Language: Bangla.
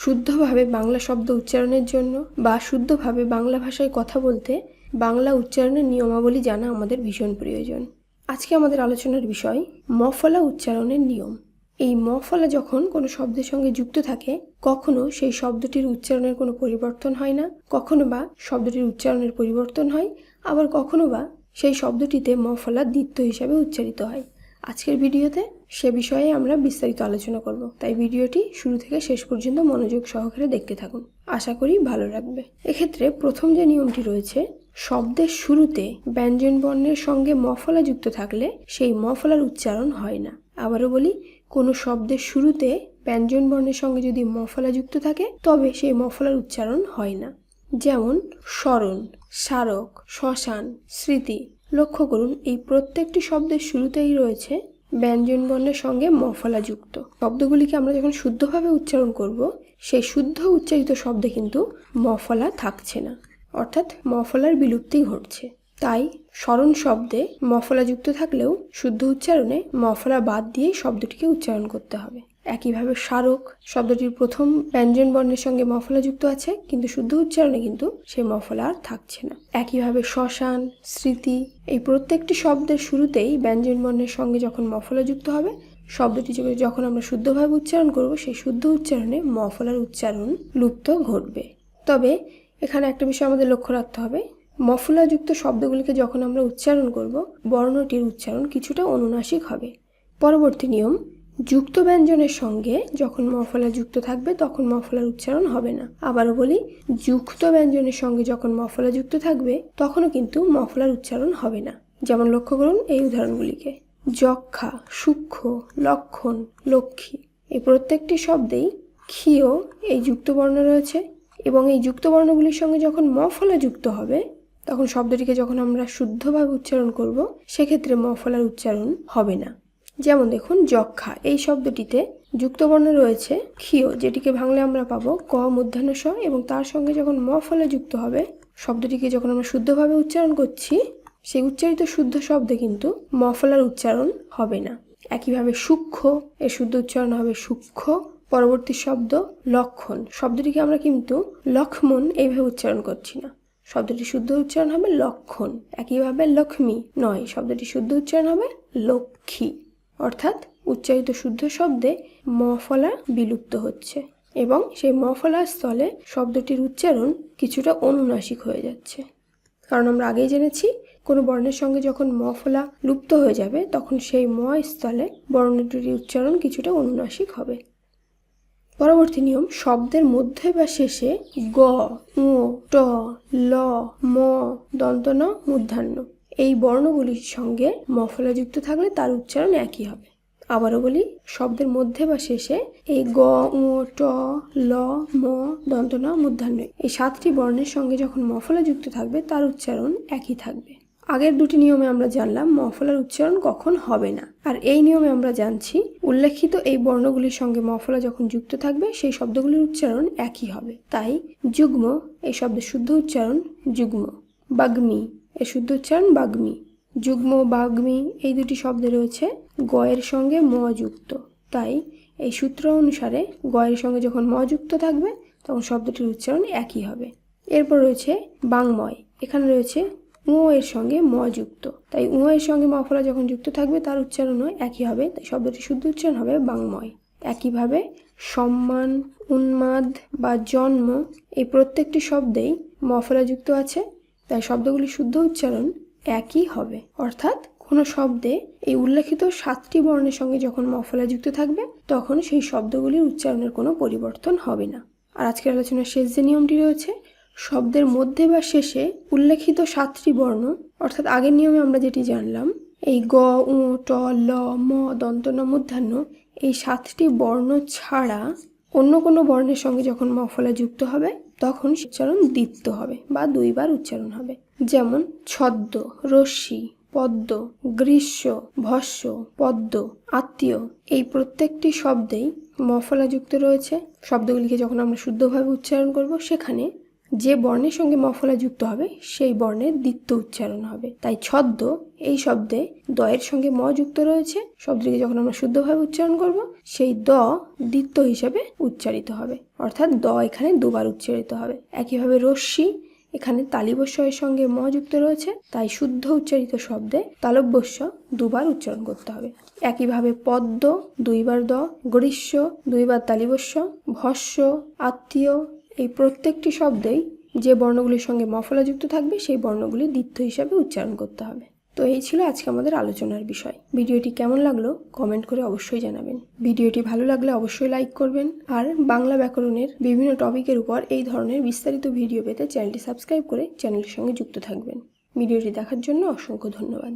শুদ্ধভাবে বাংলা শব্দ উচ্চারণের জন্য বা শুদ্ধভাবে বাংলা ভাষায় কথা বলতে বাংলা উচ্চারণের নিয়মাবলী জানা আমাদের ভীষণ প্রয়োজন। আজকে আমাদের আলোচনার বিষয় মফলা উচ্চারণের নিয়ম। এই মফলা যখন কোনো শব্দের সঙ্গে যুক্ত থাকে, কখনো সেই শব্দটির উচ্চারণের কোনো পরিবর্তন হয় না, কখনো বা শব্দটির উচ্চারণের পরিবর্তন হয়, আবার কখনো বা সেই শব্দটিতে মফলা দ্বিত্ব হিসাবে উচ্চারিত হয়। আজকের ভিডিওতে সে বিষয়ে আমরা বিস্তারিত আলোচনা করব। তাই ভিডিওটি শুরু থেকে শেষ পর্যন্ত মনোযোগ সহকারে দেখতে থাকুন। আশা করি ভালো লাগবে। এক্ষেত্রে প্রথম যে নিয়মটি রয়েছে, শব্দের শুরুতে ব্যঞ্জন বর্ণের সঙ্গে মফলা যুক্ত থাকলে সেই মফলার উচ্চারণ হয় না। আবারও বলি, কোনো শব্দের শুরুতে ব্যঞ্জন বর্ণের সঙ্গে যদি মফলা যুক্ত থাকে, তবে সেই মফলার উচ্চারণ হয় না। যেমন, স্মরণ, স্মারক, শ্মশান, স্মৃতি লক্ষ্য করুন, এই প্রত্যেকটি শব্দের শুরুতেই রয়েছে ব্যঞ্জন বর্ণের সঙ্গে মফলা যুক্ত শব্দগুলিকে আমরা যখন শুদ্ধভাবে উচ্চারণ করব, সেই শুদ্ধ উচ্চারিত শব্দে কিন্তু মফলা থাকছে না। অর্থাৎ মফলার বিলুপ্তি ঘটছে। তাই স্মরণ শব্দে মফলা যুক্ত থাকলেও শুদ্ধ উচ্চারণে মফলা বাদ দিয়ে শব্দটিকে উচ্চারণ করতে হবে। একইভাবে স্মারক শব্দটির প্রথম ব্যঞ্জন বর্ণের সঙ্গে মফলা যুক্ত আছে, কিন্তু শুদ্ধ উচ্চারণে কিন্তু সেই মফলা আর থাকছে না। একইভাবে শ্মশান, স্মৃতি, এই প্রত্যেকটি শব্দের শুরুতেই ব্যঞ্জন বর্ণের সঙ্গে যখন মফলা যুক্ত হবে, শব্দটি যখন আমরা শুদ্ধভাবে উচ্চারণ করব, সেই শুদ্ধ উচ্চারণে মফলার উচ্চারণ লুপ্ত ঘটবে। তবে এখানে একটা বিষয় আমাদের লক্ষ্য রাখতে হবে। মফলাযুক্ত শব্দগুলিকে যখন আমরা উচ্চারণ করব, বর্ণটির উচ্চারণ কিছুটা অনুনাসিক হবে। পরবর্তী নিয়ম যুক্ত ব্যঞ্জনের সঙ্গে যখন মফলা যুক্ত থাকবে, তখন মফলার উচ্চারণ হবে না। আবারও বলি, যুক্ত ব্যঞ্জনের সঙ্গে যখন মফলা যুক্ত থাকবে, তখনও কিন্তু মফলার উচ্চারণ হবে না। যেমন লক্ষ্য করুন এই উদাহরণগুলিকে। যক্ষা, সূক্ষ্ম, লক্ষণ, লক্ষ্মী। এই প্রত্যেকটি শব্দেই ক্ষীয় এই যুক্ত বর্ণ রয়েছে এবং এই যুক্ত বর্ণগুলির সঙ্গে যখন মফলা যুক্ত হবে, তখন শব্দটিকে যখন আমরা শুদ্ধভাবে উচ্চারণ করব, সেক্ষেত্রে মফলার উচ্চারণ হবে না। যেমন দেখুন, যক্ষা। এই শব্দটিতে যুক্তবর্ণ রয়েছে ক্ষীয়, যেটিকে ভাঙলে আমরা পাবো ক মধ্যাহ্ন স এবং তার সঙ্গে যখন ম ফলে যুক্ত হবে, শব্দটিকে যখন আমরা শুদ্ধভাবে উচ্চারণ করছি, সেই উচ্চারিত শুদ্ধ শব্দে কিন্তু মফলার উচ্চারণ হবে না। একইভাবে সূক্ষ্ম, এর শুদ্ধ উচ্চারণ হবে সূক্ষ্ম। পরবর্তী শব্দ লক্ষণ। শব্দটিকে আমরা কিন্তু লক্ষ্মণ এইভাবে উচ্চারণ করছি না। শব্দটি শুদ্ধ উচ্চারণ হবে লক্ষণ। একইভাবে লক্ষ্মী নয় শব্দটি শুদ্ধ উচ্চারণ হবে লক্ষ্মী। অর্থাৎ উচ্চারিত শুদ্ধ শব্দে মফলা বিলুপ্ত হচ্ছে এবং সেই মফলার স্থলে শব্দটির উচ্চারণ কিছুটা অনুনাসিক হয়ে যাচ্ছে। কারণ আমরা আগেই জেনেছি, কোনো বর্ণের সঙ্গে যখন মফলা লুপ্ত হয়ে যাবে, তখন সেই ম স্থলে বর্ণটির উচ্চারণ কিছুটা অনুনাসিক হবে। পরবর্তী নিয়ম, শব্দের মধ্যে বা শেষে গ উ ট, ল, ম, দন্তন মূর্ধান্য এই বর্ণগুলির সঙ্গে মফলা যুক্ত থাকলে তার উচ্চারণ একই হবে। আবারও বলি, শব্দের মধ্যে বা শেষে এই গ উ ট, ল, ম দন্তন মূর্ধান্য এই সাতটি বর্ণের সঙ্গে যখন মফলা যুক্ত থাকবে, তার উচ্চারণ একই থাকবে। আগের দুটি নিয়মে আমরা জানলাম মফলার উচ্চারণ কখন হবে না। আর এই নিয়মে আমরা জানছি, উল্লেখিত এই বর্ণগুলির সঙ্গে মফলা যখন যুক্ত থাকবে, সেই শব্দগুলির উচ্চারণ একই হবে। তাই যুগ্ম, এই শব্দের শুদ্ধ উচ্চারণ যুগ্ম। বাগ্মি এর শুদ্ধ উচ্চারণ বাগ্মি। যুগ্ম, বাগ্মি এই দুটি শব্দে রয়েছে গয়ের সঙ্গে ম যুক্ত তাই এই সূত্র অনুসারে গয়ের সঙ্গে যখন ম যুক্ত থাকবে, তখন শব্দটির উচ্চারণ একই হবে। এরপর রয়েছে বাংময়। এখানে রয়েছে উ এর সঙ্গে ম যুক্ত তাই উ এর সঙ্গে মফলা যখন যুক্ত থাকবে, তার উচ্চারণও একই হবে। তাই শব্দটি শুদ্ধ উচ্চারণ হবে বাংময়। একইভাবে সম্মান, উন্মাদ বা জন্ম এই প্রত্যেকটি শব্দেই মফলা যুক্ত আছে। তাই শব্দগুলি শুদ্ধ উচ্চারণ একই হবে। অর্থাৎ কোনো শব্দে এই উল্লেখিত সাতটি বর্ণের সঙ্গে যখন মফলা যুক্ত থাকবে, তখন সেই শব্দগুলির উচ্চারণের কোনো পরিবর্তন হবে না। আর আজকের আলোচনার শেষ যে নিয়মটি রয়েছে, শব্দের মধ্যে বা শেষে উল্লেখিত সাতটি বর্ণ, অর্থাৎ আগের নিয়মে আমরা যেটি জানলাম, এই গ উ ট, ল, ম, দন্ত, ন মূর্ধান্য এই সাতটি বর্ণ ছাড়া অন্য কোনো বর্ণের সঙ্গে যখন মফলা যুক্ত হবে তখন উচ্চারণ দীপ্ত হবে বা দুইবার উচ্চারণ হবে। যেমন, ছদ্ম, রশ্মি, পদ্ম, গ্রীষ্ম ভস্য পদ্ম, আত্মীয়। এই প্রত্যেকটি শব্দেই মফলা যুক্ত রয়েছে। শব্দগুলিকে যখন আমরা শুদ্ধভাবে উচ্চারণ করব, সেখানে যে বর্ণের সঙ্গে মফলা যুক্ত হবে, সেই বর্ণের দ্বিত্ব উচ্চারণ হবে। তাই ছদ্ম এই শব্দে দয়ের সঙ্গে ম যুক্ত রয়েছে। শব্দটিকে যখন আমরা শুদ্ধভাবে উচ্চারণ করব, সেই দ দ্বিত্ব হিসাবে উচ্চারিত হবে। অর্থাৎ দ এখানে দুবার উচ্চারিত হবে। একইভাবে রশ্মি এখানে তালিবস্বয়ের সঙ্গে ম যুক্ত রয়েছে। তাই শুদ্ধ উচ্চারিত শব্দে তালব্যস্য দুবার উচ্চারণ করতে হবে। একইভাবে পদ্ম দুইবার দ গ্রীষ্ম দুইবার তালিবস্য ভস্য, আত্মীয় এই প্রত্যেকটি শব্দেই যে বর্ণগুলির সঙ্গে মফলা যুক্ত থাকবে, সেই বর্ণগুলি দ্বিত্ব হিসাবে উচ্চারণ করতে হবে। তো এই ছিল আজকে আমাদের আলোচনার বিষয়। ভিডিওটি কেমন লাগল কমেন্ট করে অবশ্যই জানাবেন। ভিডিওটি ভালো লাগলে অবশ্যই লাইক করবেন আর বাংলা ব্যাকরণের বিভিন্ন টপিকের উপর এই ধরনের বিস্তারিত ভিডিও পেতে চ্যানেলটি সাবস্ক্রাইব করে চ্যানেলের সঙ্গে যুক্ত থাকবেন। ভিডিওটি দেখার জন্য অসংখ্য ধন্যবাদ।